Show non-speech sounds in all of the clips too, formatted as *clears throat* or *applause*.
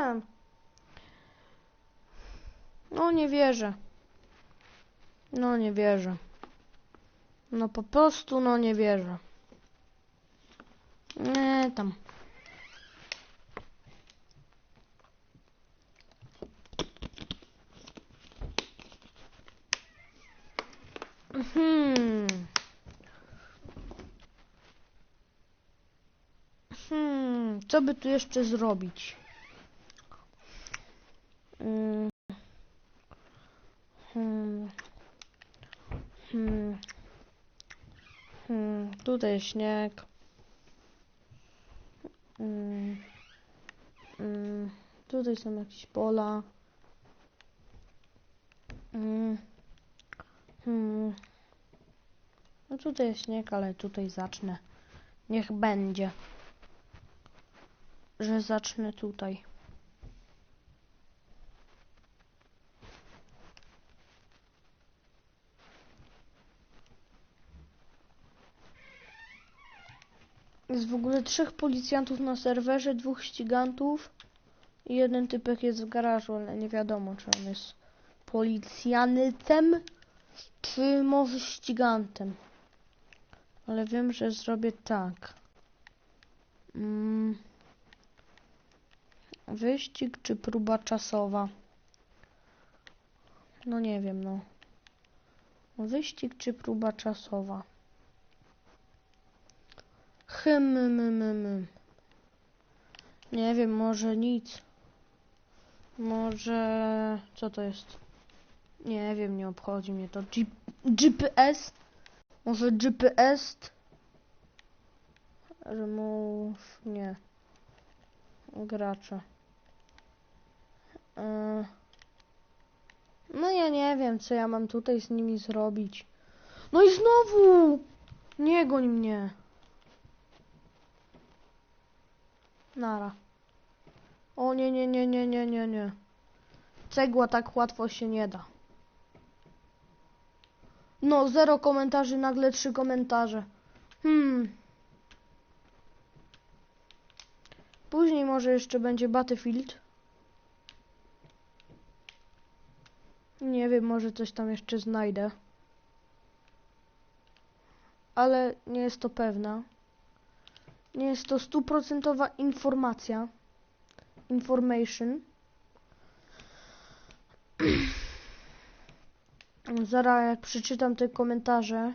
wiem. No nie wierzę. No nie wierzę. No po prostu no nie wierzę. Nie tam. Hmm. Hmm, co by tu jeszcze zrobić? Mm. Hmm. Hmm. Tutaj śnieg. Hmm. Hmm. Tutaj są jakieś pola. Hmm. Hmm. No tutaj jest śnieg, ale tutaj zacznę. Niech będzie. Że zacznę tutaj. Jest w ogóle trzech policjantów na serwerze, dwóch ścigantów i jeden typek jest w garażu, ale nie wiadomo, czy on jest policjantem, czy może ścigantem. Ale wiem, że zrobię tak. Mm. Wyścig czy próba czasowa? No nie wiem, no. Wyścig czy próba czasowa? Hym, my, my. Nie wiem, może nic. Może... Co to jest? Nie wiem, nie obchodzi mnie to. G GPS? Może GPS? Remove... Nie. Gracze. Yy. No ja nie wiem, co ja mam tutaj z nimi zrobić. No i znowu! Nie goń mnie. Nara. O nie, nie, nie, nie, nie, nie, nie. Cegła tak łatwo się nie da. No, zero komentarzy, nagle trzy komentarze. Hmm. Później może jeszcze będzie Battlefield. Nie wiem, może coś tam jeszcze znajdę. Ale nie jest to pewna. Nie jest to stuprocentowa informacja. Information. *clears throat* Zaraz jak przeczytam te komentarze,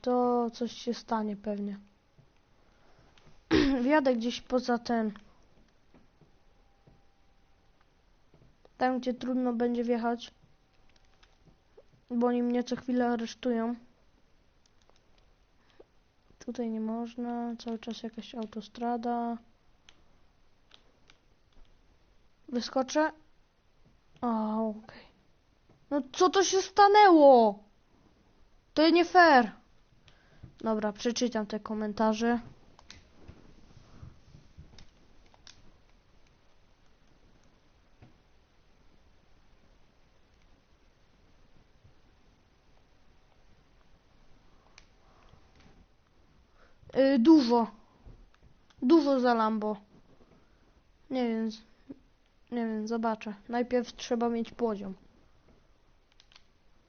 to coś się stanie pewnie. *clears throat* Wjadę gdzieś poza ten. Tam, gdzie trudno będzie wjechać. Bo oni mnie co chwilę aresztują. Tutaj nie można. Cały czas jakaś autostrada. Wyskoczę. O, okej. No co to się stanęło? To nie fair. Dobra, przeczytam te komentarze. Y, dużo. Dużo za Lambo. Nie wiem. Nie wiem, zobaczę. Najpierw trzeba mieć poziom.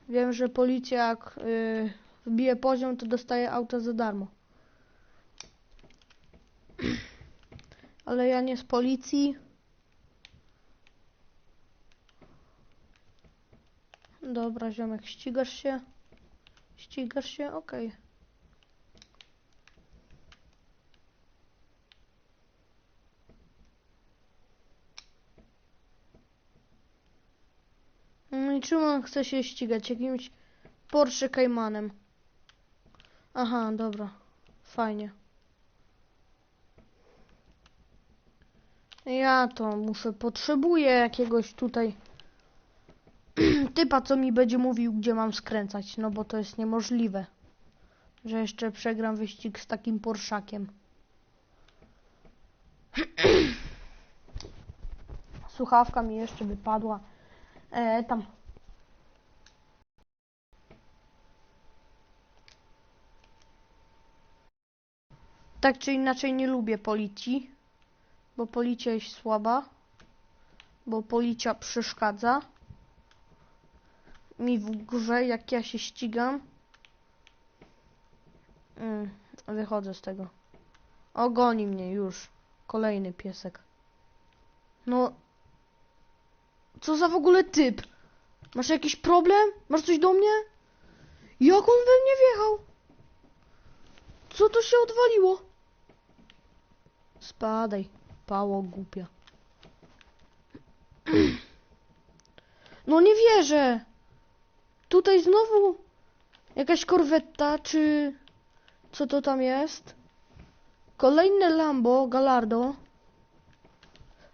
Wiem, że policja jak y, wbije poziom, to dostaje auto za darmo. *clears throat* Ale ja nie z policji. Dobra, ziomek, ścigasz się? Ścigasz się? Okej. No on chce się ścigać? Jakimś Porsche Caymanem. Aha, dobra. Fajnie. Ja to muszę, potrzebuję jakiegoś tutaj *clears throat* typa, co mi będzie mówił, gdzie mam skręcać, no bo to jest niemożliwe, że jeszcze przegram wyścig z takim Porszakiem. *clears throat* Słuchawka mi jeszcze wypadła. E, tam. Tak czy inaczej nie lubię policji. Bo policja jest słaba. Bo policja przeszkadza. Mi w grze, jak ja się ścigam. Mm, wychodzę z tego. Ogoni mnie już. Kolejny piesek. No. Co za w ogóle typ? Masz jakiś problem? Masz coś do mnie? Jak on we mnie wjechał? Co to się odwaliło? Spadaj, pało głupia. No nie wierzę. Tutaj znowu jakaś korwetta, czy co to tam jest? Kolejne Lambo Gallardo.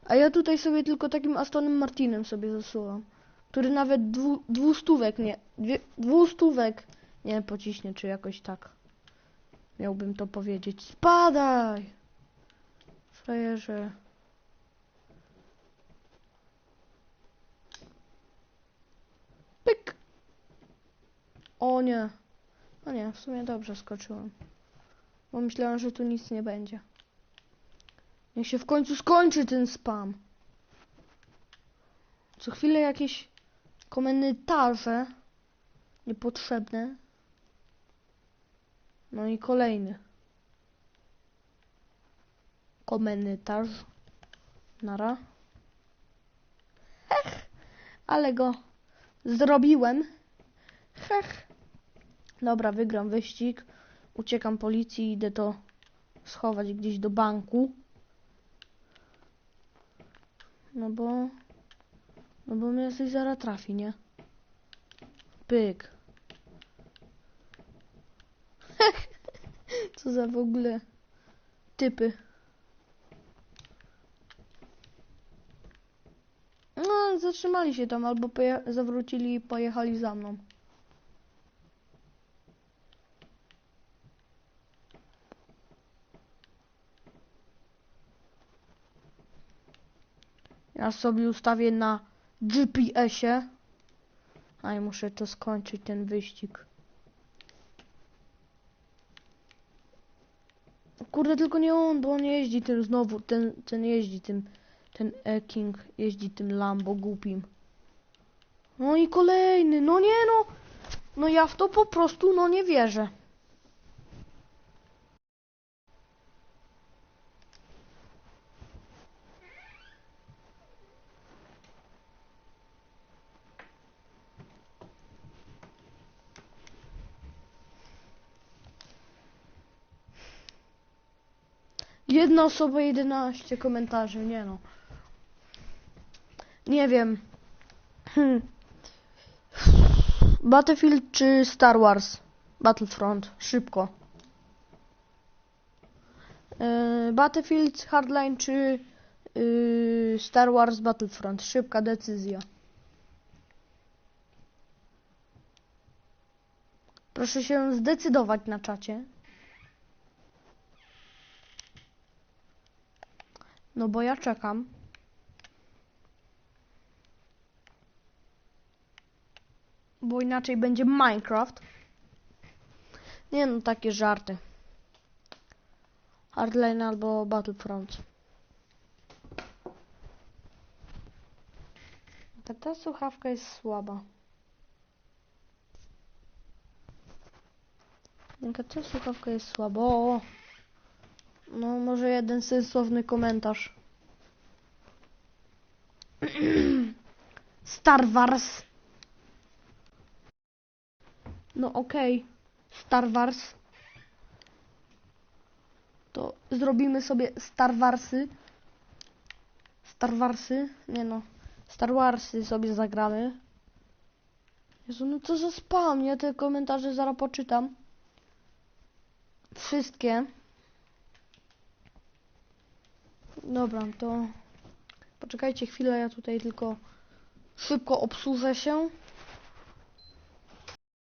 A ja tutaj sobie tylko takim Astonem Martinem sobie zasuwam. Który nawet dwu, dwustówek nie, dwie, dwustówek nie pociśnie, czy jakoś tak. Miałbym to powiedzieć. Spadaj! Frajerze. Pyk! O nie. O nie, w sumie dobrze skoczyłem. Bo myślałem, że tu nic nie będzie. Niech się w końcu skończy ten spam. Co chwilę jakieś komentarze niepotrzebne. No i kolejny komentarz. Nara. Hech, ale go zrobiłem. Hech. Dobra, wygram wyścig. Uciekam policji, idę to schować gdzieś do banku. No bo... No bo mnie coś zaraz trafi, nie? Pyk. Co za w ogóle typy. No, zatrzymali się tam, albo zawrócili i pojechali za mną. Ja sobie ustawię na GPS-ie. A i muszę to skończyć, ten wyścig. Kurde, tylko nie on, bo on jeździ tym znowu, ten, ten jeździ tym, ten E-King jeździ tym Lambo głupim. No i kolejny, no nie no, no ja w to po prostu, no nie wierzę. Jedna osoba, 11 komentarzy, nie no. Nie wiem. Hmm. Battlefield czy Star Wars? Battlefront, szybko. Yy, Battlefield Hardline czy yy, Star Wars Battlefront? Szybka decyzja. Proszę się zdecydować na czacie. No bo ja czekam. Bo inaczej będzie Minecraft. Nie no, takie żarty. Hardline albo Battlefront. Ta, ta słuchawka jest słaba. Taka ta słuchawka jest słaba. O! No, może jeden sensowny komentarz. *clears throat* Star Wars. No okej. Star Wars. To zrobimy sobie Star Warsy. Star Warsy? Nie no. Star Warsy sobie zagramy. Jezu, no co za spam. Ja te komentarze zaraz poczytam. Wszystkie. Dobra, to poczekajcie chwilę, ja tutaj tylko szybko obsłużę się.